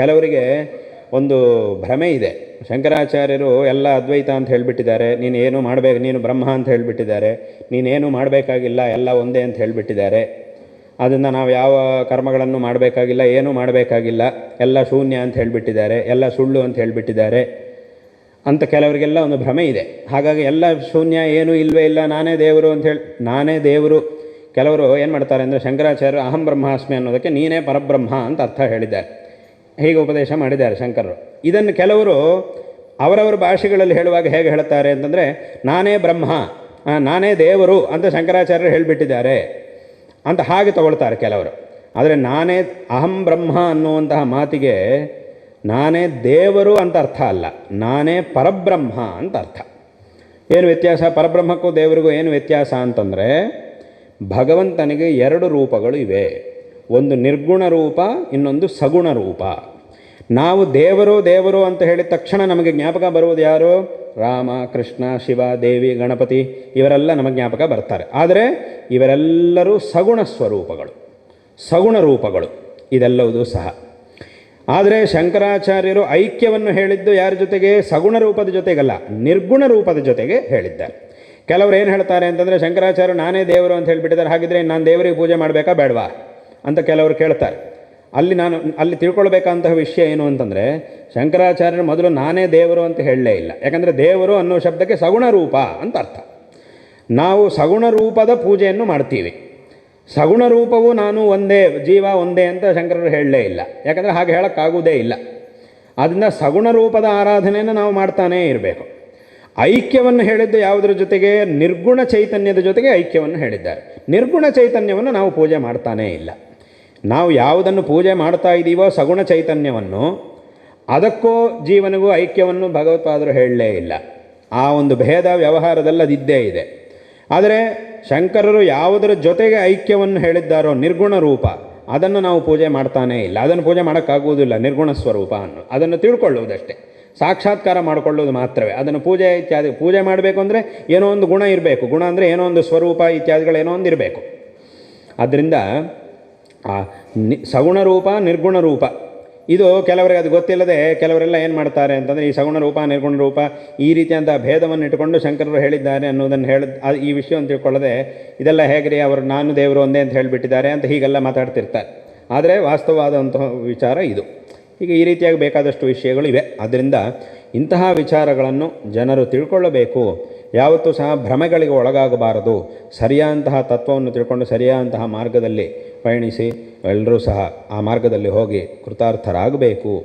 ಕೆಲವರಿಗೆ ಒಂದು ಭ್ರಮೆ ಇದೆ. ಶಂಕರಾಚಾರ್ಯರು ಎಲ್ಲ ಅದ್ವೈತ ಅಂತ ಹೇಳಿಬಿಟ್ಟಿದ್ದಾರೆ. ನೀನು ಏನು ಮಾಡಬೇಕು, ನೀನು ಬ್ರಹ್ಮ ಅಂತ ಹೇಳಿಬಿಟ್ಟಿದ್ದಾರೆ. ನೀನೇನು ಮಾಡಬೇಕಾಗಿಲ್ಲ, ಎಲ್ಲ ಒಂದೇ ಅಂತ ಹೇಳಿಬಿಟ್ಟಿದ್ದಾರೆ. ಅದನ್ನು ನಾವು ಯಾವ ಕರ್ಮಗಳನ್ನು ಮಾಡಬೇಕಾಗಿಲ್ಲ, ಏನೂ ಮಾಡಬೇಕಾಗಿಲ್ಲ, ಎಲ್ಲ ಶೂನ್ಯ ಅಂತ ಹೇಳಿಬಿಟ್ಟಿದ್ದಾರೆ, ಎಲ್ಲ ಸುಳ್ಳು ಅಂತ ಹೇಳಿಬಿಟ್ಟಿದ್ದಾರೆ ಅಂತ ಕೆಲವರಿಗೆಲ್ಲ ಒಂದು ಭ್ರಮೆ ಇದೆ. ಹಾಗಾಗಿ ಎಲ್ಲ ಶೂನ್ಯ ಏನೂ ಇಲ್ಲವೇ ಇಲ್ಲ, ನಾನೇ ದೇವರು ಅಂತ ಹೇಳಿ, ನಾನೇ ದೇವರು. ಕೆಲವರು ಏನು ಮಾಡ್ತಾರೆ ಅಂದರೆ ಶಂಕರಾಚಾರ್ಯರು ಅಹಂ ಬ್ರಹ್ಮಾಸ್ಮಿ ಅನ್ನೋದಕ್ಕೆ ನೀನೇ ಪರಬ್ರಹ್ಮ ಅಂತ ಅರ್ಥ ಹೇಳಿದ್ದಾರೆ. ಹೀಗೆ ಉಪದೇಶ ಮಾಡಿದ್ದಾರೆ ಶಂಕರರು. ಇದನ್ನು ಕೆಲವರು ಅವರವರ ಭಾಷೆಗಳಲ್ಲಿ ಹೇಳುವಾಗ ಹೇಗೆ ಹೇಳ್ತಾರೆ ಅಂತಂದರೆ, ನಾನೇ ಬ್ರಹ್ಮ ನಾನೇ ದೇವರು ಅಂತ ಶಂಕರಾಚಾರ್ಯರು ಹೇಳಿಬಿಟ್ಟಿದ್ದಾರೆ ಅಂತ ಹಾಗೆ ತಗೊಳ್ತಾರೆ ಕೆಲವರು. ಆದರೆ ನಾನೇ ಅಹಂ ಬ್ರಹ್ಮ ಅನ್ನುವಂತಹ ಮಾತಿಗೆ ನಾನೇ ದೇವರು ಅಂತ ಅರ್ಥ ಅಲ್ಲ. ನಾನೇ ಪರಬ್ರಹ್ಮ ಅಂತ ಅರ್ಥ. ಏನು ವ್ಯತ್ಯಾಸ? ಪರಬ್ರಹ್ಮಕ್ಕೂ ದೇವರಿಗೂ ಏನು ವ್ಯತ್ಯಾಸ ಅಂತಂದರೆ, ಭಗವಂತನಿಗೆ ಎರಡು ರೂಪಗಳು ಇವೆ. ಒಂದು ನಿರ್ಗುಣ ರೂಪ, ಇನ್ನೊಂದು ಸಗುಣ ರೂಪ. ನಾವು ದೇವರು ದೇವರು ಅಂತ ಹೇಳಿದ ತಕ್ಷಣ ನಮಗೆ ಜ್ಞಾಪಕ ಬರುವುದು ಯಾರು? ರಾಮ, ಕೃಷ್ಣ, ಶಿವ, ದೇವಿ, ಗಣಪತಿ ಇವರೆಲ್ಲ ನಮಗೆ ಜ್ಞಾಪಕ ಬರ್ತಾರೆ. ಆದರೆ ಇವರೆಲ್ಲರೂ ಸಗುಣ ಸ್ವರೂಪಗಳು, ಸಗುಣ ರೂಪಗಳು. ಇದೆಲ್ಲವೂ ಸಹ. ಆದರೆ ಶಂಕರಾಚಾರ್ಯರು ಐಕ್ಯವನ್ನು ಹೇಳಿದ್ದು ಯಾರ ಜೊತೆಗೆ? ಸಗುಣ ರೂಪದ ಜೊತೆಗಲ್ಲ, ನಿರ್ಗುಣ ರೂಪದ ಜೊತೆಗೆ ಹೇಳಿದ್ದಾರೆ. ಕೆಲವರು ಏನು ಹೇಳ್ತಾರೆ ಅಂತಂದರೆ, ಶಂಕರಾಚಾರ್ಯರು ನಾನೇ ದೇವರು ಅಂತ ಹೇಳಿಬಿಟ್ಟಿದ್ದಾರೆ. ಹಾಗಿದ್ರೆ ನಾನು ದೇವರಿಗೆ ಪೂಜೆ ಮಾಡಬೇಕಾ? ಬೇಡವಾ? ಅಂತ ಕೆಲವರು ಕೇಳ್ತಾರೆ. ಅಲ್ಲಿ ನಾನು, ಅಲ್ಲಿ ತಿಳ್ಕೊಳ್ಬೇಕಂತಹ ವಿಷಯ ಏನು ಅಂತಂದರೆ, ಶಂಕರಾಚಾರ್ಯರು ಮೊದಲು ನಾನೇ ದೇವರು ಅಂತ ಹೇಳಲೇ ಇಲ್ಲ. ಯಾಕಂದರೆ ದೇವರು ಅನ್ನೋ ಶಬ್ದಕ್ಕೆ ಸಗುಣ ರೂಪ ಅಂತ ಅರ್ಥ. ನಾವು ಸಗುಣ ರೂಪದ ಪೂಜೆಯನ್ನು ಮಾಡ್ತೀವಿ. ಸಗುಣ ರೂಪವು ನಾನು ಒಂದೇ, ಜೀವ ಒಂದೇ ಅಂತ ಶಂಕರರು ಹೇಳಲೇ ಇಲ್ಲ. ಯಾಕಂದರೆ ಹಾಗೆ ಹೇಳೋಕ್ಕಾಗುವುದೇ ಇಲ್ಲ. ಆದ್ದರಿಂದ ಸಗುಣ ರೂಪದ ಆರಾಧನೆಯನ್ನು ನಾವು ಮಾಡ್ತಾನೇ ಇರಬೇಕು. ಐಕ್ಯವನ್ನು ಹೇಳಿದ್ದು ಯಾವುದರ ಜೊತೆಗೆ? ನಿರ್ಗುಣ ಚೈತನ್ಯದ ಜೊತೆಗೆ ಐಕ್ಯವನ್ನು ಹೇಳಿದ್ದಾರೆ. ನಿರ್ಗುಣ ಚೈತನ್ಯವನ್ನು ನಾವು ಪೂಜೆ ಮಾಡ್ತಾನೇ ಇಲ್ಲ. ನಾವು ಯಾವುದನ್ನು ಪೂಜೆ ಮಾಡ್ತಾ ಇದ್ದೀವೋ ಸಗುಣ ಚೈತನ್ಯವನ್ನು, ಅದಕ್ಕೂ ಜೀವನಿಗೂ ಐಕ್ಯವನ್ನು ಭಗವತ್ಪಾದರು ಹೇಳಲೇ ಇಲ್ಲ. ಆ ಒಂದು ಭೇದ ವ್ಯವಹಾರದಲ್ಲಿ ಅದಿದ್ದೇ ಇದೆ. ಆದರೆ ಶಂಕರರು ಯಾವುದರ ಜೊತೆಗೆ ಐಕ್ಯವನ್ನು ಹೇಳಿದ್ದಾರೋ ನಿರ್ಗುಣ ರೂಪ, ಅದನ್ನು ನಾವು ಪೂಜೆ ಮಾಡ್ತಾನೆ ಇಲ್ಲ. ಅದನ್ನು ಪೂಜೆ ಮಾಡೋಕ್ಕಾಗುವುದಿಲ್ಲ, ನಿರ್ಗುಣ ಸ್ವರೂಪ ಅನ್ನು. ಅದನ್ನು ತಿಳ್ಕೊಳ್ಳುವುದಷ್ಟೇ. ಸಾಕ್ಷಾತ್ಕಾರ ಮಾಡಿಕೊಳ್ಳುವುದು ಮಾತ್ರವೇ. ಅದನ್ನು ಪೂಜೆ ಇತ್ಯಾದಿ, ಪೂಜೆ ಮಾಡಬೇಕು ಅಂದರೆ ಏನೋ ಒಂದು ಗುಣ ಇರಬೇಕು. ಗುಣ ಅಂದರೆ ಏನೋ ಒಂದು ಸ್ವರೂಪ ಇತ್ಯಾದಿಗಳು ಏನೋ ಒಂದು ಇರಬೇಕು. ಆದ್ದರಿಂದ ಆ ನಿ ಸಗುಣ ರೂಪ ನಿರ್ಗುಣ ರೂಪ ಇದು ಕೆಲವರಿಗೆ ಅದು ಗೊತ್ತಿಲ್ಲದೆ ಕೆಲವರೆಲ್ಲ ಏನು ಮಾಡ್ತಾರೆ ಅಂತಂದರೆ ಈ ಸಗುಣ ರೂಪ ನಿರ್ಗುಣ ರೂಪ ಈ ರೀತಿಯಂಥ ಭೇದವನ್ನು ಇಟ್ಟುಕೊಂಡು ಶಂಕರರು ಹೇಳಿದ್ದಾರೆ ಅನ್ನೋದನ್ನು ಹೇಳಿದ ಈ ವಿಷಯವನ್ನು ತಿಳ್ಕೊಳ್ಳದೆ ಇದೆಲ್ಲ ಹೇಗ್ರಿ ಅವರು ನಾನು ದೇವರು ಒಂದೇ ಅಂತ ಹೇಳಿಬಿಟ್ಟಿದ್ದಾರೆ ಅಂತ ಹೀಗೆಲ್ಲ ಮಾತಾಡ್ತಿರ್ತಾರೆ. ಆದರೆ ವಾಸ್ತವವಾದಂತಹ ವಿಚಾರ ಇದು. ಈಗ ಈ ರೀತಿಯಾಗಿ ಬೇಕಾದಷ್ಟು ವಿಷಯಗಳು ಇವೆ. ಆದ್ದರಿಂದ ಇಂತಹ ವಿಚಾರಗಳನ್ನು ಜನರು ತಿಳ್ಕೊಳ್ಳಬೇಕು. ಯಾವತ್ತೂ ಸಹ ಭ್ರಮೆಗಳಿಗೆ ಒಳಗಾಗಬಾರದು. ಸರಿಯಾದಂತಹ ತತ್ವವನ್ನು ತಿಳ್ಕೊಂಡು ಸರಿಯಾದಂತಹ ಮಾರ್ಗದಲ್ಲಿ ಪಯಣಿಸಿ ಎಲ್ಲರೂ ಸಹ ಆ ಮಾರ್ಗದಲ್ಲಿ ಹೋಗಿ ಕೃತಾರ್ಥರಾಗಬೇಕು.